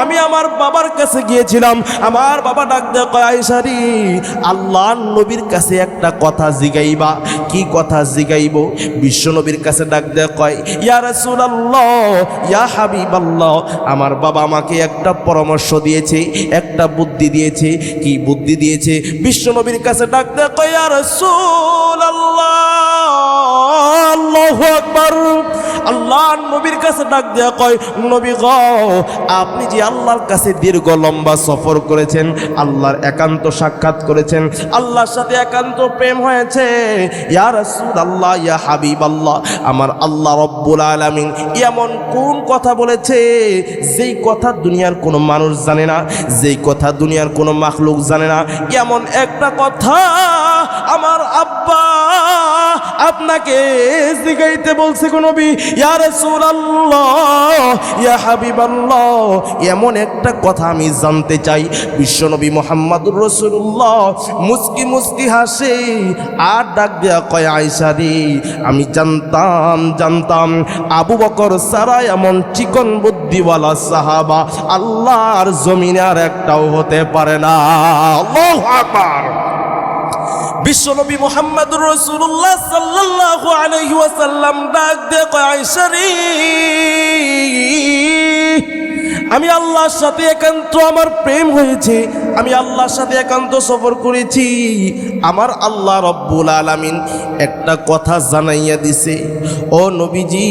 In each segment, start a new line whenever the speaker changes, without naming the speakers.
আমি আমার বাবার কাছে গিয়েছিলাম। আমার বাবা ডাক দেয় কয় আইসারি আল্লাহ নবীর কাছে একটা কথা জিগাইবা। কি কথা জিগাইব? বিশ্ব নবীর কাছে ডাক দেয় কয়, ইয়া রাসূলুল্লাহ, ইয়া হাবিবাল্লাহ। আমার বাবা আমাকে একটা পরামর্শ দিয়েছে, একটা বুদ্ধি দিয়েছে। কি বুদ্ধি দিয়েছে? বিশ্ব নবীর কাছে ডাক দেয় কয়, ইয়া রাসূলুল্লাহ, আল্লাহু আকবার আল্লাহ নবীর কাছে ডাক দেয়া কয়, নবী গ, আপনি যে আল্লাহর কাছে দীর্ঘ লম্বা সফর করেছেন, আল্লাহর একান্ত সাক্ষাৎ করেছেন, আল্লাহর সাথে একান্ত প্রেম হয়েছে। রাসূলুল্লাহ, ইয়া হাবিবাল্লাহ, আমার আল্লাহ রব্বুল আলামিন এমন কোন কথা বলেছে, যেই কথা দুনিয়ার কোনো মানুষ জানে না, যেই কথা দুনিয়ার কোনো মাখলুক জানে না। এমন একটা কথা আমার আব্বা আপনাকে জিগাইতে বলছে কোন নবী, ইয়া ইয়া হাবিবাল্লাহ। এমন একটা কথা আমি জানতে চাই বিশ্বনবী মোহাম্মদুর রাসূলুল্লাহ মুস্কি মুস্কি হাসে, আর ডাক দেয়া কয়, আয়েশা রে, আমি জানতাম জানতাম, আবু বকর সারা এমন চিকন বুদ্ধিওয়ালা সাহাবা আল্লাহর জমিনে আর একটাও হতে পারে না। আকবার। বিশ্বনবী মোহাম্মদ রসুল্লাহ সাল্লাহ আলাইহি ওয়াসাল্লাম ডাক দে আমি আল্লাহর সাথে একান্ত আমার প্রেম হয়েছে। আমি আল্লাহর সাথে একান্ত সফর করেছি। আমার আল্লাহ রব্বুল আলামিন একটা কথা জানাইয়া দিছে। ও নবীজি,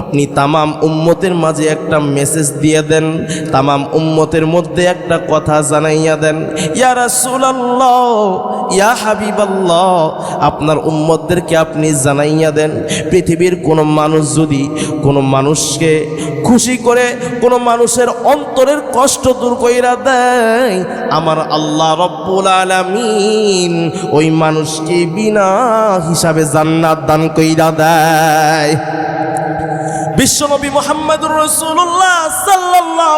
আপনি তামাম উম্মতের মাঝে একটা মেসেজ দিয়ে দেন, তামাম উম্মতের মধ্যে একটা কথা জানাইয়া দেন। ইয়া রাসূলুল্লাহ, ইয়া হাবিবাল্লাহ, আপনার উম্মতদেরকে আপনি জানাইয়া দেন। পৃথিবীর কোনো মানুষ যদি কোনো মানুষকে খুশি করে, কোনো মানুষের অন্তরের কষ্ট দূর কইরা দেয় আমার আল্লাহ রব্বুল আলামিন ওই মানুষকে বিনা হিসাবে জান্নাত দান কইরা দেয়। বিশ্বনবী মোহাম্মদুর রসুল্লাহ আলাইহি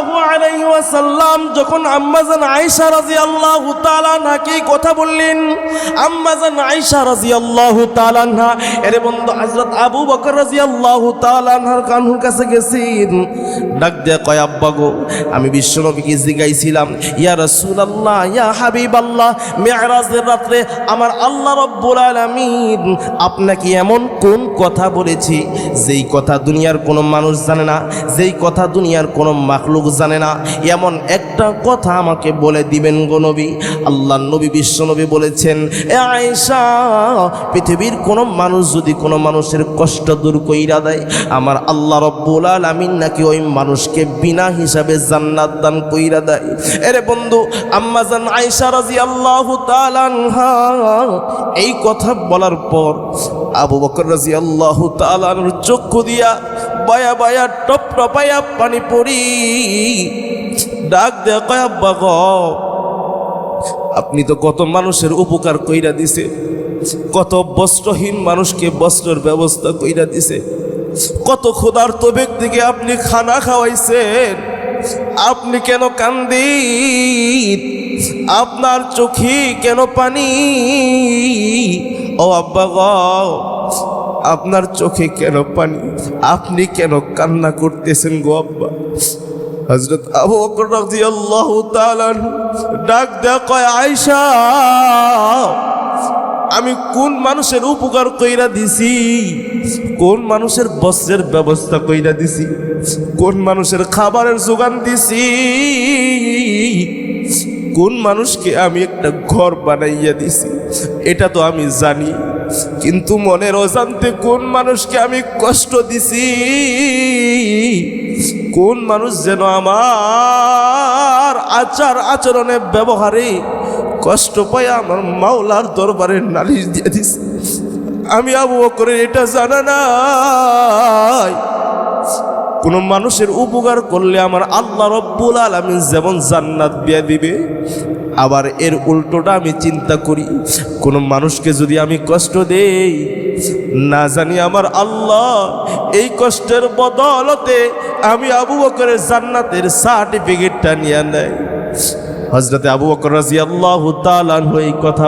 ওয়াসাল্লাম যখন আম্মাজান আয়েশা রাদিয়াল্লাহু তাআলা নাকি কথা বললেন আম্মাজান আয়েশা রাদিয়াল্লাহু তাআলা আনহা, এর বন্ধু, হযরত আবু বকর রাদিয়াল্লাহু তাআলা আনহার কানহুর কাছে গেছেন। ডাক দিয়ে কয়, আব্বা গো, আমি বিশ্বনবীকে জিগাইছিলাম, ইয়া রসুল রাসূলুল্লাহ, ইয়া হাবিব আল্লাহ মিরাজের রাত্রে আমার আল্লাহ রব্বুল আলামিন আপনাকে এমন কোন কথা বলেছি, যেই কথা দুনিয়ার কোনো মানুষ জানে না, যেই কথা দুনিয়ার কোনো মাখলুক জানে না এমন একটা কথা আমাকে বলে দিবেন গো নবী। আল্লাহ নবী, বিশ্ব নবী বলেছেন, এ আয়েশা, পৃথিবীর কোনো মানুষ যদি কোনো মানুষের কষ্ট দূর কইরা দেয়, আমার আল্লাহ রব্বুল আলামিন নাকি ওই মানুষকে বিনা হিসাবে জান্নাত দান কইরা দেয়? এরে বন্ধু আম্মাজান রাদিয়াল্লাহু তাআলা আনহা, এই কথা বলার পর আবু বকর রাদিয়াল্লাহু তাআলার চক্ষু দিয়া বায়া বায়া টপ টপায়া পানি পড়ি। ডাক দে কয়, আব্বা গ, আপনি তো কত মানুষের উপকার কইরা দিছে। কত বস্ত্রহীন মানুষকে বস্ত্রের ব্যবস্থা কইরা দিছে। কত ক্ষুধার্ত ব্যক্তিকে আপনি খানা খাওয়াইছেন। আপনি কেন কান্দি আপনার চোখে কেন পানি? ও আব্বা গ, আপনার চোখে কেন পানি? আপনি কেন কান্না করতেছেন গো আব্বা? হজরত আবু বকর ডাক দেয়া কয়, আয়েশা, আমি কোন মানুষের উপকার কইরা দিছি? কোন মানুষের বস্ত্রের ব্যবস্থা কইরা দিছি? কোন মানুষের খাবারের যোগান দিছি? কোন মানুষকে আমি একটা ঘর বানাইয়া দিছি? এটা তো আমি জানি, কিন্তু মনের অজান্তে কোন মানুষকে আমি কষ্ট দিছি? কোন মানুষ যেন আমার আচার আচরণে ব্যবহারে কষ্ট পায় আমার মাওলার দরবারে নালিশ দিয়ে দিস আমি আবু করে এটা জানা নাই। কোনো মানুষের উপকার করলে আমার আল্লাহ রব্বুল আলমিন যেমন জান্নাত দিয়ে দিবে আবার এর উল্টোটা আমি চিন্তা করি। কোনো মানুষকে যদি আমি কষ্ট দেই, না জানি আমার আল্লাহ এই কষ্টের বদলতে আমি আবু বকরের জান্নাতের সার্টিফিকেটটা নিয়ে নেয়। হজরতে আবু বকর রাজি আল্লাহ এই কথা